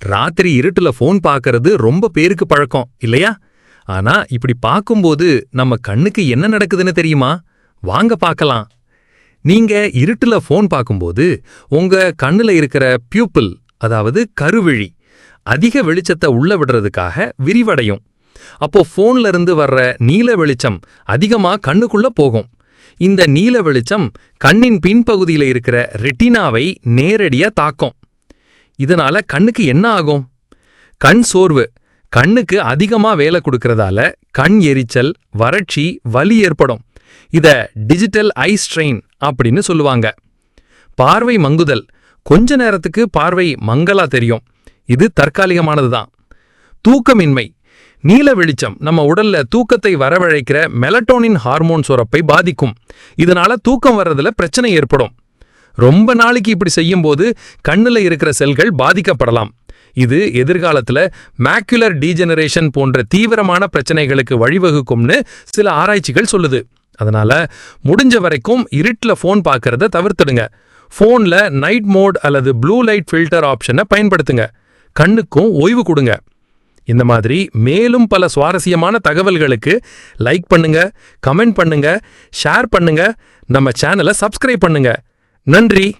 ராத்திரி இருட்டுல ஃபோன் பார்க்கறது ரொம்ப பேருக்கு பழக்கம் இல்லையா? ஆனா இப்படி பார்க்கும்போது நம்ம கண்ணுக்கு என்ன நடக்குதுன்னு தெரியுமா? வாங்க பார்க்கலாம் நீங்க இருட்டுல ஃபோன் பார்க்கும்போது உங்க கண்ணுல இருக்கிற பியூப்பிள் அதாவது கருவிழி அதிக வெளிச்சத்தை உள்ள விடுறதுக்காக விரிவடையும். அப்போ ஃபோன்ல இருந்து வர்ற நீல வெளிச்சம் அதிகமா கண்ணுக்குள்ள போகும். இந்த நீல வெளிச்சம் கண்ணின் பின்பகுதியில இருக்கிற ரெட்டினாவை நேரடியா தாக்கும். இதனால கண்ணுக்கு என்ன ஆகும்? கண் சோர்வு. கண்ணுக்கு அதிகமா வேலை கொடுக்கறதால கண் எரிச்சல் வறட்சி வலி ஏற்படும். இத டிஜிட்டல் ஐ ஸ்ட்ரெயின் அப்படின்னு சொல்லுவாங்க. பார்வை மங்குதல். கொஞ்ச நேரத்துக்கு பார்வை மங்கலா தெரியும். இது தற்காலிகமானதுதான். தூக்கமின்மை. நீல வெளிச்சம் நம்ம உடல்ல தூக்கத்தை வரவழைக்கிற மெலட்டோனின் ஹார்மோன் சுரப்பை பாதிக்கும். இதனால தூக்கம் வர்றதுல பிரச்சனை ஏற்படும். ரொம்ப நாளைக்கு இப்படி செய்யும்போது கண்ணுல இருக்கிற செல்கள் பாதிக்கப்படலாம். இது எதிர்காலத்துல மேக்குலர் டீஜெனரேஷன் போன்ற தீவிரமான பிரச்சனைகளுக்கு வழிவகுக்கும்னு சில ஆராய்ச்சிகள் சொல்லுது. அதனால முடிஞ்ச வரைக்கும் இருட்டில் ஃபோன் பார்க்கறத தவிர்த்துடுங்க. ஃபோன்ல நைட் மோட் அல்லது ப்ளூ லைட் ஃபில்டர் ஆப்ஷனை பயன்படுத்துங்க. கண்ணுக்கும் ஓய்வு கொடுங்க. இந்த மாதிரி மேலும் பல சுவாரஸ்யமான தகவல்களுக்கு லைக் பண்ணுங்க கமெண்ட் பண்ணுங்க ஷேர் பண்ணுங்க நம்ம சேனலை சப்ஸ்கிரைப் பண்ணுங்க. நன்றி.